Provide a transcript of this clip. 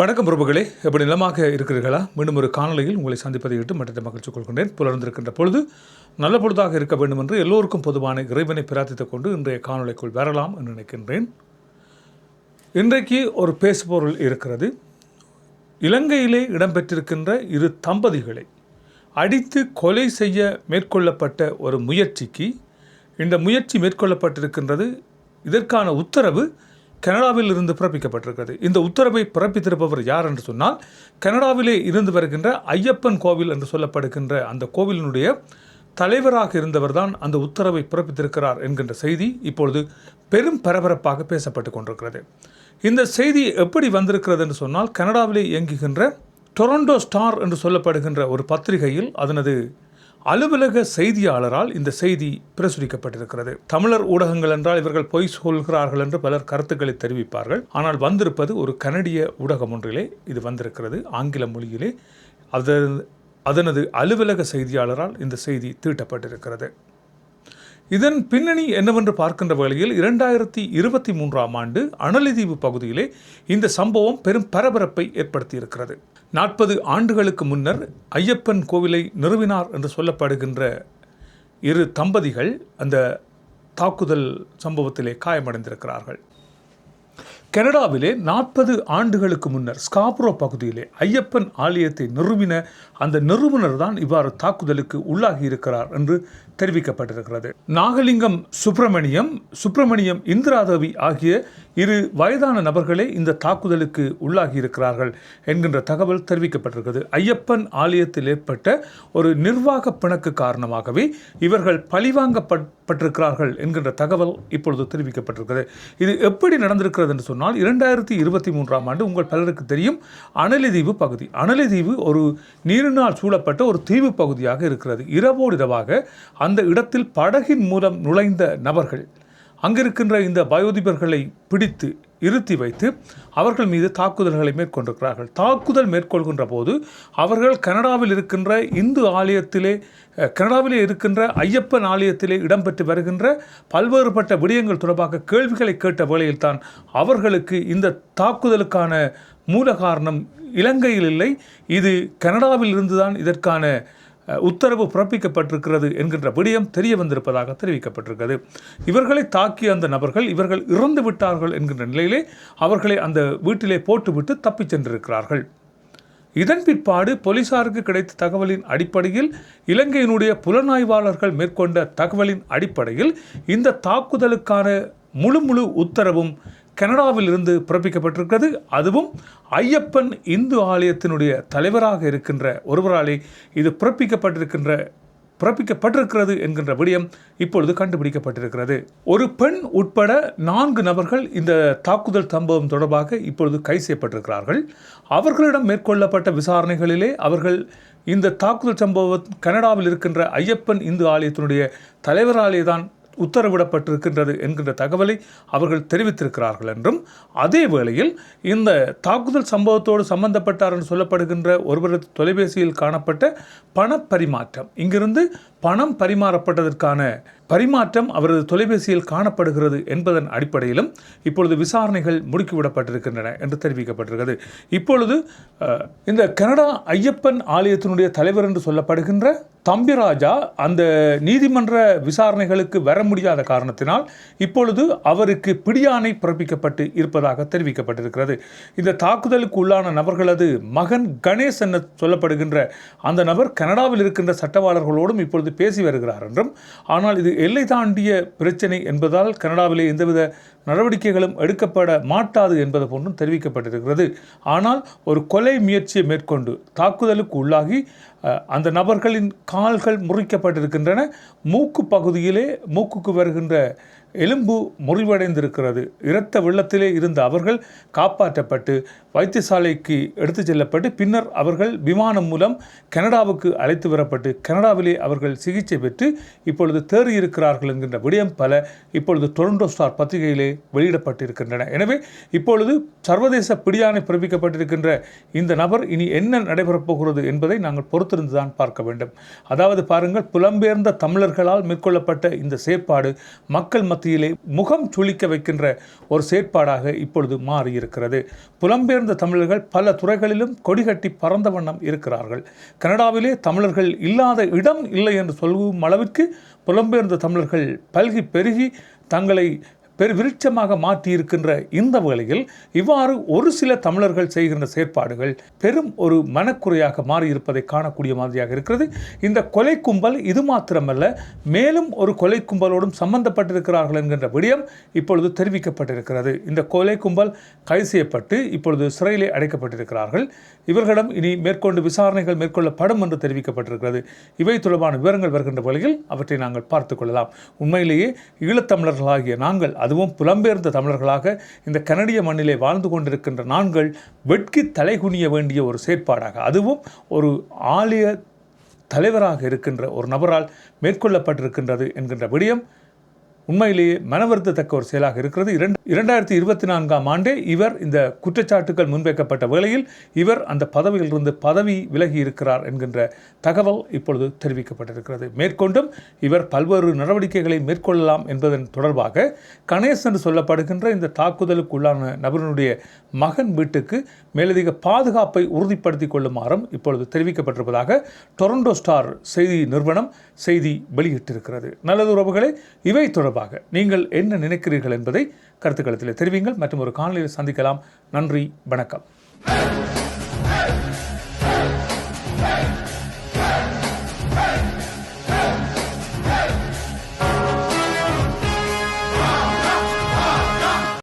வணக்கம் பிரபுகளே. எப்படி நிலமாக இருக்கிறீர்களா? மீண்டும் ஒரு காணொலியில் உங்களை சந்திப்பதை விட்டு மட்டத்தை மகிழ்ச்சி கொள்கின்றேன். புலர்ந்திருக்கின்ற பொழுது நல்ல பொழுதாக இருக்க வேண்டும் என்று எல்லோருக்கும் பொதுவான இறைவனை பிரார்த்தித்துக் கொண்டு இன்றைய காணொலிக்குள் வரலாம் என்று நினைக்கின்றேன். இன்றைக்கு ஒரு பேசுபொருள் இருக்கிறது. இலங்கையிலே இடம்பெற்றிருக்கின்ற இரு தம்பதிகளை அடித்து கொலை செய்ய மேற்கொள்ளப்பட்ட ஒரு முயற்சிக்கு இந்த முயற்சி மேற்கொள்ளப்பட்டிருக்கின்றது. இதற்கான உத்தரவு கனடாவில் இருந்து பிறப்பிக்கப்பட்டிருக்கிறது. இந்த உத்தரவை பிறப்பித்திருப்பவர் யார் என்று சொன்னால் கனடாவிலே இருந்து வருகின்ற ஐயப்பன் கோவில் என்று சொல்லப்படுகின்ற அந்த கோவிலினுடைய தலைவராக இருந்தவர் தான் அந்த உத்தரவை பிறப்பித்திருக்கிறார் என்கின்ற செய்தி இப்பொழுது பெரும் பரபரப்பாக பேசப்பட்டு கொண்டிருக்கிறது. இந்த செய்தி எப்படி வந்திருக்கிறது என்று சொன்னால் கனடாவிலே இயங்குகின்ற டொரண்டோ ஸ்டார் என்று சொல்லப்படுகின்ற ஒரு பத்திரிகையில் அதனது அலுவலக செய்தியாளரால் இந்த செய்தி பிரசுரிக்கப்பட்டிருக்கிறது. தமிழர் ஊடகங்கள் என்றால் இவர்கள் பொய் சொல்கிறார்கள் என்று பலர் கருத்துக்களை தெரிவிப்பார்கள். ஆனால் வந்திருப்பது ஒரு கனடிய ஊடகம் ஒன்றிலே இது வந்திருக்கிறது. ஆங்கில மொழியிலே அது அதனது அலுவலக செய்தியாளரால் இந்த செய்தி தீட்டப்பட்டிருக்கிறது. இதன் பின்னணி என்னவென்று பார்க்கின்ற வகையில் இரண்டாயிரத்தி இருபத்தி மூன்றாம் ஆண்டு அனலிதீவு பகுதியிலே இந்த சம்பவம் பெரும் பரபரப்பை ஏற்படுத்தியிருக்கிறது. நாற்பது ஆண்டுகளுக்கு முன்னர் ஐயப்பன் கோவிலை நிறுவினார் என்று சொல்லப்படுகின்ற இரு தம்பதிகள் அந்த தாக்குதல் சம்பவத்திலே காயமடைந்திருக்கிறார்கள். கனடாவிலே நாற்பது ஆண்டுகளுக்கு முன்னர் ஸ்காப்ரோ பகுதியிலே ஐயப்பன் ஆலயத்தை நிறுவின அந்த நிறுவனர் தான் இவ்வாறு தாக்குதலுக்கு உள்ளாகி இருக்கிறார் என்று தெரிவிக்கப்பட்டிருக்கிறது. நாகலிங்கம் சுப்பிரமணியம் சுப்பிரமணியம் இந்திராதேவி ஆகிய இரு வயதான நபர்களே இந்த தாக்குதலுக்கு உள்ளாகி இருக்கிறார்கள் என்கின்ற தகவல் தெரிவிக்கப்பட்டிருக்கிறது. ஐயப்பன் ஆலயத்தில் ஏற்பட்ட ஒரு நிர்வாக பிணக்கு காரணமாகவே இவர்கள் பழிவாங்கப்பட்டிருக்கிறார்கள் என்கின்ற தகவல் இப்பொழுது தெரிவிக்கப்பட்டிருக்கிறது. இது எப்படி நடந்திருக்கிறது என்று சொன்னால் இரண்டாயிரத்தி இருபத்தி மூன்றாம் ஆண்டு உங்கள் பலருக்கு தெரியும் அனலிதீவு பகுதி. அனலிதீவு ஒரு நீரினால் சூழப்பட்ட ஒரு தீவு பகுதியாக இருக்கிறது. இரவோடு இரவாக அந்த இடத்தில் படகின் மூலம் நுழைந்த நபர்கள் அங்கிருக்கின்ற இந்த வயோதிபர்களை பிடித்து இருத்தி வைத்து அவர்கள் மீது தாக்குதல்களை மேற்கொண்டிருக்கிறார்கள். தாக்குதல் மேற்கொள்கின்ற போது அவர்கள் கனடாவில் இருக்கின்ற இந்து ஆலயத்திலே கனடாவிலே இருக்கின்ற ஐயப்பன் ஆலயத்திலே இடம்பெற்று வருகின்ற பல்வேறுபட்ட விடயங்கள் தொடர்பாக கேள்விகளை கேட்ட வேளையில்தான் அவர்களுக்கு இந்த தாக்குதலுக்கான மூல காரணம் இலங்கையில் இல்லை. இது கனடாவில் இருந்துதான் இதற்கான உத்தரவு பிறப்பிக்கப்பட்டிருக்கிறது என்கின்ற விடயம் தெரிய வந்திருப்பதாக தெரிவிக்கப்பட்டிருக்கிறது. இவர்களை தாக்கிய அந்த நபர்கள் இவர்கள் இறந்து விட்டார்கள் என்கின்ற நிலையிலே அவர்களை அந்த வீட்டிலே போட்டுவிட்டு தப்பிச் சென்றிருக்கிறார்கள். இதன் பிற்பாடு போலீசாருக்கு கிடைத்த தகவலின் அடிப்படையில் இலங்கையினுடைய புலனாய்வாளர்கள் மேற்கொண்ட தகவலின் அடிப்படையில் இந்த தாக்குதலுக்கான முழு முழு உத்தரவும் கனடாவில் இருந்து பிறப்பிக்கப்பட்டிருக்கிறது. அதுவும் ஐயப்பன் இந்து ஆலயத்தினுடைய தலைவராக இருக்கின்ற ஒருவராலே இது பிறப்பிக்கப்பட்டிருக்கின்ற பிறப்பிக்கப்பட்டிருக்கிறது என்கின்ற விடயம் இப்பொழுது கண்டுபிடிக்கப்பட்டிருக்கிறது. ஒரு பெண் உட்பட நான்கு நபர்கள் இந்த தாக்குதல் சம்பவம் தொடர்பாக இப்பொழுது கைது செய்யப்பட்டிருக்கிறார்கள். அவர்களிடம் மேற்கொள்ளப்பட்ட விசாரணைகளிலே அவர்கள் இந்த தாக்குதல் சம்பவம் கனடாவில் இருக்கின்ற ஐயப்பன் இந்து ஆலயத்தினுடைய தலைவராலே தான் உத்தரவிடப்பட்டிருக்கின்றது என்கின்ற தகவலை அவர்கள் தெரிவித்திருக்கிறார்கள் என்றும் அதே வேளையில் இந்த தாக்குதல் சம்பவத்தோடு சம்பந்தப்பட்டார் என்று சொல்லப்படுகின்ற ஒருவரது தொலைபேசியில் காணப்பட்ட பணப்பரிமாற்றம். இங்கிருந்து பணம் பரிமாறப்பட்டதற்கான பரிமாற்றம் அவரது தொலைபேசியில் காணப்படுகிறது என்பதன் அடிப்படையிலும் இப்பொழுது விசாரணைகள் முடுக்கிவிடப்பட்டிருக்கின்றன என்று தெரிவிக்கப்பட்டிருக்கிறது. இப்பொழுது இந்த கனடா ஐயப்பன் ஆலயத்தினுடைய தலைவர் என்று சொல்லப்படுகின்ற தம்பிராஜா அந்த நீதிமன்ற விசாரணைகளுக்கு வர முடியாத காரணத்தினால் இப்பொழுது அவருக்கு பிடியாணை பிறப்பிக்கப்பட்டு இருப்பதாக தெரிவிக்கப்பட்டிருக்கிறது. இந்த தாக்குதலுக்கு உள்ளான நபர்களது மகன் கணேஷ் என சொல்லப்படுகின்ற அந்த நபர் கனடாவில் இருக்கின்ற சட்டவாளர்களோடும் இப்பொழுது பேசி வருகிறார் என்றும் ஆனால் இது எல்லை தாண்டிய பிரச்சனை என்பதால் கனடாவிலே எந்தவித நடவடிக்கைகளும் எடுக்கப்பட மாட்டாது என்பது போன்றும் தெரிவிக்கப்பட்டிருக்கிறது. ஆனால் ஒரு கொலை முயற்சியை மேற்கொண்டு தாக்குதலுக்கு உள்ளாகி அந்த நபர்களின் கால்கள் முறிக்கப்பட்டிருக்கின்றன. மூக்கு பகுதியிலே மூக்குக்கு வருகின்ற எலும்பு முறிவடைந்திருக்கிறது. இரத்த வெள்ளத்திலே இருந்த அவர்கள் காப்பாற்றப்பட்டு வைத்தியசாலைக்கு எடுத்துச் செல்லப்பட்டு பின்னர் அவர்கள் விமானம் மூலம் கனடாவுக்கு அழைத்து வரப்பட்டு கனடாவிலே அவர்கள் சிகிச்சை பெற்று இப்பொழுது தேறியிருக்கிறார்கள் என்கின்ற விடயம் பல இப்பொழுது டொரண்டோ ஸ்டார் பத்திரிகையிலே வெளியிடப்பட்டிருக்கின்றன. எனவே இப்பொழுது சர்வதேச பிடியாணை பிறப்பிக்கப்பட்டிருக்கின்ற இந்த நபர் இனி என்ன நடைபெறப் போகிறது என்பதை நாங்கள் பொறுத்து பொறுத்திருந்து தான் பார்க்க வேண்டும். அதாவது பாருங்கள் புலம்பெயர்ந்த தமிழர்களால் மேற்கொள்ளப்பட்ட இந்த செயற்பாடு மக்கள் மத்தியிலே முகம் சுளிக்க வைக்கின்ற ஒரு செயற்பாடாக இப்பொழுது மாறியிருக்கிறது. புலம்பெயர்ந்த தமிழர்கள் பல துறைகளிலும் கொடிகட்டி பறந்த வண்ணம் இருக்கிறார்கள். கனடாவிலே தமிழர்கள் இல்லாத இடம் இல்லை என்று சொல்லும் அளவிற்கு புலம்பெயர்ந்த தமிழர்கள் பல்கி பெருகி தங்களை பெரு விருட்சமாக மாற்றியிருக்கின்ற இந்த வேளையில் இவ்வாறு ஒரு சில தமிழர்கள் செய்கின்ற செயற்பாடுகள் பெரும் ஒரு மனக்குறையாக மாறியிருப்பதை காணக்கூடிய மாதிரியாக இருக்கிறது. இந்த கொலை கும்பல் இது மாத்திரமல்ல மேலும் ஒரு கொலை கும்பலோடும் சம்பந்தப்பட்டிருக்கிறார்கள் என்கின்ற விடயம் இப்பொழுது தெரிவிக்கப்பட்டிருக்கிறது. இந்த கொலை கும்பல் கைது செய்யப்பட்டு இப்பொழுது சிறையிலே அடைக்கப்பட்டிருக்கிறார்கள். இவர்களிடம் இனி மேற்கொண்டு விசாரணைகள் மேற்கொள்ளப்படும் என்று தெரிவிக்கப்பட்டிருக்கிறது. இவை தொடர்பான விவரங்கள் வருகின்ற வழியில் அவற்றை நாங்கள் பார்த்துக் கொள்ளலாம். உண்மையிலேயே ஈழத்தமிழர்களாகிய நாங்கள் அதுவும் புலம்பெயர்ந்த தமிழர்களாக இந்த கனடிய மண்ணிலே வாழ்ந்து கொண்டிருக்கின்ற நாங்கள் வெட்கி தலைகுனிய வேண்டிய ஒரு செயற்பாடாக அதுவும் ஒரு ஆலய தலைவராக இருக்கின்ற ஒரு நபரால் மேற்கொள்ளப்பட்டிருக்கின்றது என்கின்ற விடயம் உண்மையிலேயே மனவருத்தத்தக்க ஒரு செயலாக இருக்கிறது. இரண்டு இரண்டாயிரத்தி இருபத்தி நான்காம் ஆண்டே இவர் இந்த குற்றச்சாட்டுகள் முன்வைக்கப்பட்ட வேளையில் இவர் அந்த பதவியிலிருந்து பதவி விலகி இருக்கிறார் என்கின்ற தகவல் இப்பொழுது தெரிவிக்கப்பட்டிருக்கிறது. மேற்கொண்டும் இவர் பல்வேறு நடவடிக்கைகளை மேற்கொள்ளலாம் என்பதன் தொடர்பாக கணேசன் என்று சொல்லப்படுகின்ற இந்த தாக்குதலுக்குள்ளான நபரினுடைய மகன் வீட்டுக்கு மேலதிக பாதுகாப்பை உறுதிப்படுத்திக் கொள்ளுமாறும் இப்பொழுது தெரிவிக்கப்பட்டிருப்பதாக டொரண்டோ ஸ்டார் செய்தி நிறுவனம் செய்தி வெளியிட்டிருக்கிறது. நல்லது உறவுகளை இவை தொடர்பாக நீங்கள் என்ன நினைக்கிறீர்கள் என்பதை கருத்துக்களத்தில் தெரிவிங்கள். மற்றும் ஒரு காணொலியில் சந்திக்கலாம். நன்றி வணக்கம்.